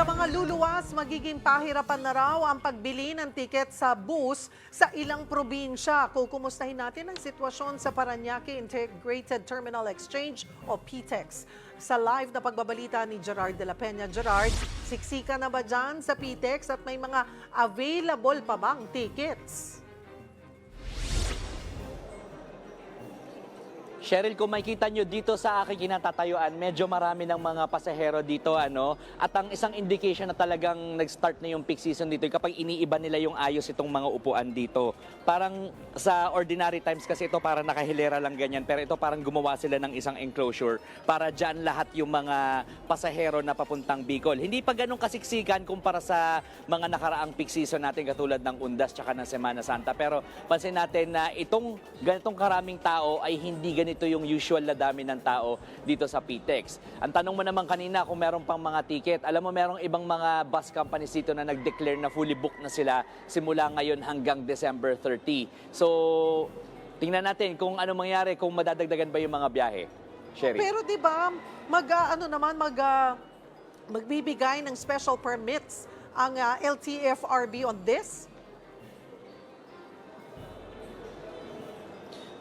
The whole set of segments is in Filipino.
Sa mga luluwas, magiging pahirapan na raw ang pagbili ng tiket sa bus sa ilang probinsya. Kukumustahin natin ang sitwasyon sa Paranaque Integrated Terminal Exchange o PTEX. Sa live na pagbabalita ni Gerard de la Peña. Gerard, siksika na ba dyan sa PTEX at may mga available pa bang tickets? Cheryl, kung makikita nyo dito sa aking kinatatayuan, medyo marami ng mga pasahero dito. ano At ang isang indication na talagang nag-start na yung peak season dito, kapag iniiba nila yung ayos itong mga upuan dito. Parang sa ordinary times kasi ito parang nakahilera lang ganyan. Pero ito parang gumawa sila ng isang enclosure para dyan lahat yung mga pasahero na papuntang Bicol. Hindi pa ganun kasiksikan kumpara sa mga nakaraang peak season natin katulad ng Undas tsaka ng Semana Santa. Pero pansin natin na itong ganitong karaming tao ay hindi ganito yung usual na dami ng tao dito sa PTEX. Ang tanong mo naman kanina kung meron pang mga ticket. Alam mo, merong ibang mga bus companies dito na nag-declare na fully booked na sila simula ngayon hanggang December 30. So, tingnan natin kung ano mangyari, kung madadagdagan ba yung mga biyahe. Sherry. Pero 'di ba, mag ah, ano naman mag ah, magbibigay ng special permits ang ah, LTFRB on this?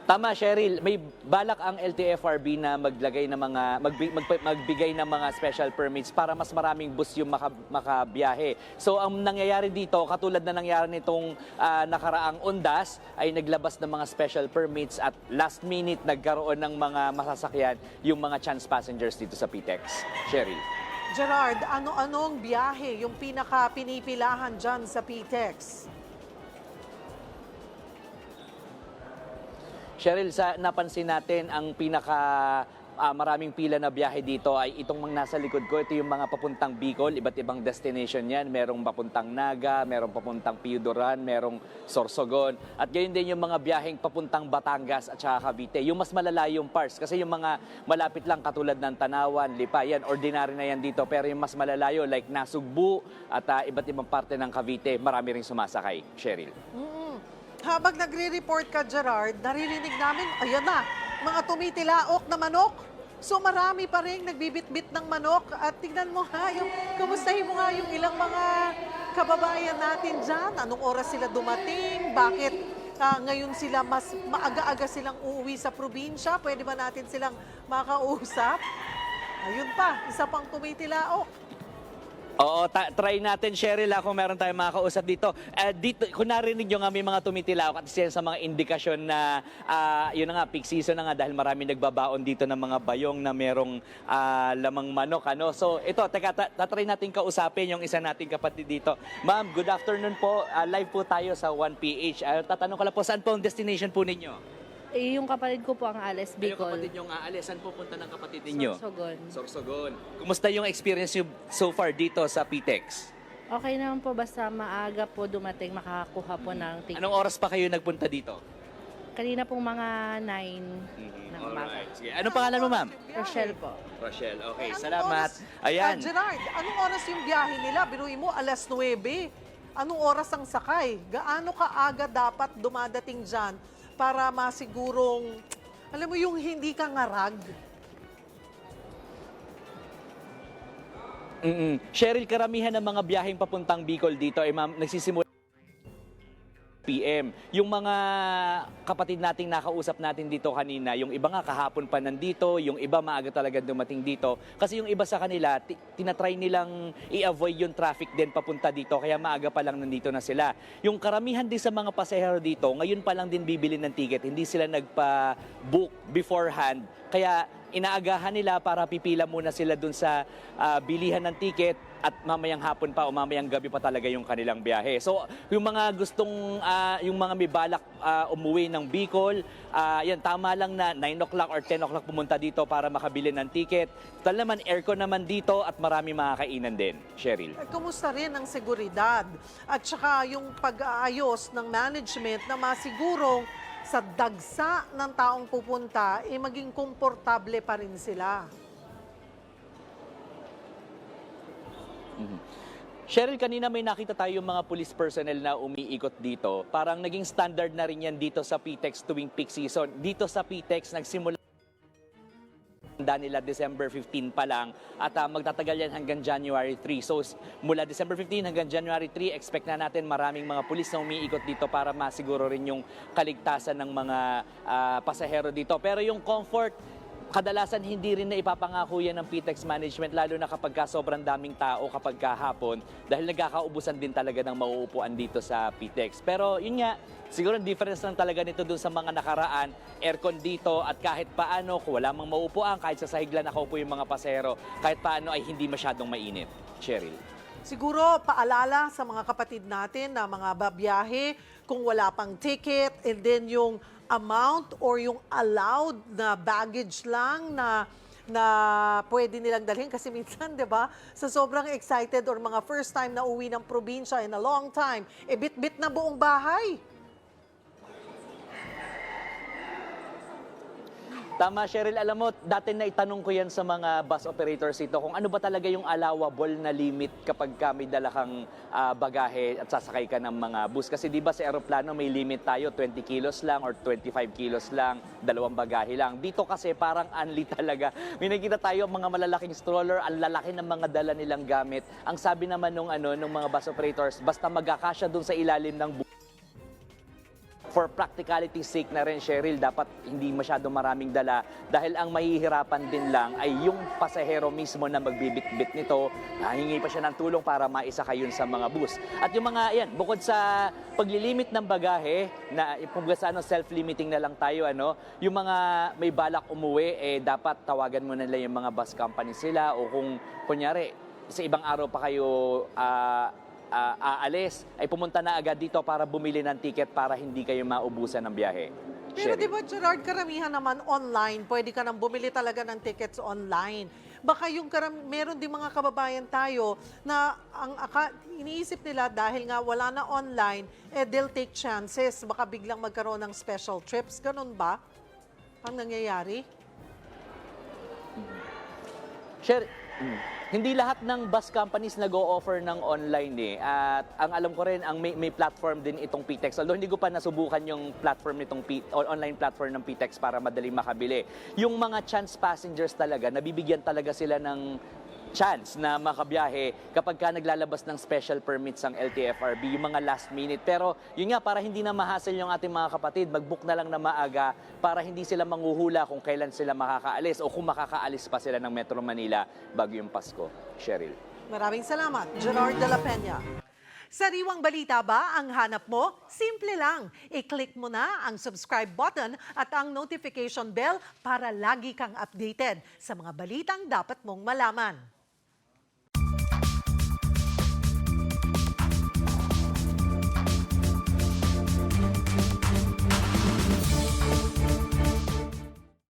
Tama, Cheryl. May balak ang LTFRB na maglagay ng mga magbi- magpa- magbigay ng mga special permits para mas maraming bus yung maka, makabiyahe. So ang nangyayari dito, katulad na nangyari nitong ah, nakaraang Undas, ay naglabas ng mga special permits at last minute nagkaroon ng mga masasakyan yung mga chance passengers dito sa PTEX. Cheryl. Gerard, ano-anong biyahe yung pinaka pinipilahan dyan sa PTEX? Cheryl, sa napansin natin ang pinaka ah, maraming pila na biyahe dito ay itong mga nasa likod ko. Ito yung mga papuntang Bicol, iba't ibang destination yan. Merong papuntang Naga, merong papuntang Piudoran, merong Sorsogon. At gayon din yung mga biyaheng papuntang Batangas at saka Cavite. Yung mas malalayong parts. Kasi yung mga malapit lang katulad ng Tanawan, Lipa, yan, ordinary na yan dito. Pero yung mas malalayo like Nasugbu at ah, iba't ibang parte ng Cavite, marami ring sumasakay. Cheryl. Mm-mm. Habang nagre-report ka, Gerard, naririnig namin, ayan na, mga tumitilaok na manok. So marami pa rin nagbibitbit ng manok. At tignan mo ha, yung, kumustahin mo nga yung ilang mga kababayan natin dyan. Anong oras sila dumating? Bakit ah, ngayon sila mas maaga-aga silang uuwi sa probinsya? Pwede ba natin silang makausap? Ayun pa, isa pang tumitilaok. Oo, ta- try natin, Cheryl, ah, kung meron tayong mga kausap dito. Eh, dito, kung narinig nyo nga may mga tumitilaw at isa sa mga indikasyon na, ah, yun na nga, peak season na nga dahil marami nagbabaon dito ng mga bayong na merong ah, lamang manok. Ano? So, ito, teka, ta- tatry natin kausapin yung isa nating kapatid dito. Ma'am, good afternoon po. Ah, live po tayo sa 1PH. Ah, tatanong ko lang po, saan po ang destination po ninyo? Eh, yung kapatid ko po ang Alice Yung Bicol. kapatid yung aalis, saan po punta ng kapatid ninyo? Sorsogon. Sorsogon. Kumusta yung experience nyo so far dito sa PTEX? Okay naman po basta maaga po dumating makakakuha po ng ticket. Anong oras pa kayo nagpunta dito? Kanina pong mga 9 ng umaga. Alright. Sige. Anong pangalan mo, ma'am? Rochelle po. Rochelle. Okay, Anong salamat. oras- Ayan. Ah, Gerard, anong oras yung biyahe nila? Biruin mo, alas 9. Anong oras ang sakay? Gaano kaaga dapat dumadating dyan para masigurong, alam mo yung hindi ka ngarag? Mm-mm. Cheryl, karamihan ng mga biyaheng papuntang Bicol dito ay ma'am, nagsisimula PM. Yung mga kapatid nating nakausap natin dito kanina, yung iba nga kahapon pa nandito, yung iba maaga talaga dumating dito. Kasi yung iba sa kanila, ti- tinatry nilang i-avoid yung traffic din papunta dito, kaya maaga pa lang nandito na sila. Yung karamihan din sa mga pasahero dito, ngayon pa lang din bibili ng ticket, hindi sila nagpa-book beforehand. Kaya inaagahan nila para pipila muna sila dun sa ah, bilihan ng ticket at mamayang hapon pa o mamayang gabi pa talaga yung kanilang biyahe. So, yung mga gustong, ah, yung mga may balak ah, umuwi ng Bicol, ah, yan, tama lang na 9 o'clock or 10 o'clock pumunta dito para makabili ng ticket. Tal naman, aircon naman dito at marami mga kainan din. Cheryl. Eh, Kumusta rin ang seguridad? At saka yung pag-aayos ng management na masigurong sa dagsa ng taong pupunta, eh maging komportable pa rin sila. Cheryl, kanina may nakita tayo yung mga police personnel na umiikot dito. Parang naging standard na rin yan dito sa PTEX tuwing peak season. Dito sa PTEX, nagsimula Handa nila December 15 pa lang at ah, magtatagal yan hanggang January 3. So mula December 15 hanggang January 3, expect na natin maraming mga pulis na umiikot dito para masiguro rin yung kaligtasan ng mga ah, pasahero dito. Pero yung comfort, kadalasan hindi rin na ipapangako yan ng PTEX management lalo na kapag ka sobrang daming tao kapag kahapon dahil nagkakaubusan din talaga ng mauupuan dito sa PTEX. Pero yun nga, siguro ang difference lang talaga nito dun sa mga nakaraan, aircon dito at kahit paano kung wala mang mauupuan, kahit sa sahig lang nakaupo yung mga pasahero, kahit paano ay hindi masyadong mainit. Cheryl. Siguro paalala sa mga kapatid natin na mga babiyahe kung wala pang ticket and then yung amount or yung allowed na baggage lang na na pwede nilang dalhin kasi minsan, 'di ba? Sa sobrang excited or mga first time na uwi ng probinsya in a long time, e bit-bit na buong bahay. Tama, Cheryl. Alam mo, dati na itanong ko yan sa mga bus operators ito kung ano ba talaga yung allowable na limit kapag ka may dala kang ah, bagahe at sasakay ka ng mga bus. Kasi di ba sa aeroplano may limit tayo, 20 kilos lang or 25 kilos lang, dalawang bagahe lang. Dito kasi parang unli talaga. May nakita tayo mga malalaking stroller, ang lalaki ng mga dala nilang gamit. Ang sabi naman nung, ano, nung mga bus operators, basta magkakasya dun sa ilalim ng bus, for practicality sake na rin, Cheryl, dapat hindi masyado maraming dala dahil ang mahihirapan din lang ay yung pasahero mismo na magbibit-bit nito. Nahingi pa siya ng tulong para maisakay yun sa mga bus. At yung mga, yan, bukod sa paglilimit ng bagahe, na kung ano, self-limiting na lang tayo, ano, yung mga may balak umuwi, eh, dapat tawagan mo nila yung mga bus company sila o kung, kunyari, sa ibang araw pa kayo ah, ah, aalis, ay pumunta na agad dito para bumili ng ticket para hindi kayo maubusan ng biyahe. Pero Sherry. di ba, Gerard, karamihan naman online, pwede ka nang bumili talaga ng tickets online. Baka yung karam meron din mga kababayan tayo na ang aka, iniisip nila dahil nga wala na online, eh they'll take chances. Baka biglang magkaroon ng special trips. Ganun ba? Ang nangyayari? Share, hindi lahat ng bus companies nag-o-offer ng online eh. At ang alam ko rin, ang may, may platform din itong PTEX. Although hindi ko pa nasubukan yung platform nitong P, online platform ng PTEX para madaling makabili. Yung mga chance passengers talaga, nabibigyan talaga sila ng chance na makabiyahe kapag ka naglalabas ng special permits ang LTFRB, yung mga last minute. Pero yun nga, para hindi na mahassle yung ating mga kapatid, mag-book na lang na maaga para hindi sila manguhula kung kailan sila makakaalis o kung makakaalis pa sila ng Metro Manila bago yung Pasko. Cheryl. Maraming salamat, Gerard de la Peña. Sariwang balita ba ang hanap mo? Simple lang. I-click mo na ang subscribe button at ang notification bell para lagi kang updated sa mga balitang dapat mong malaman.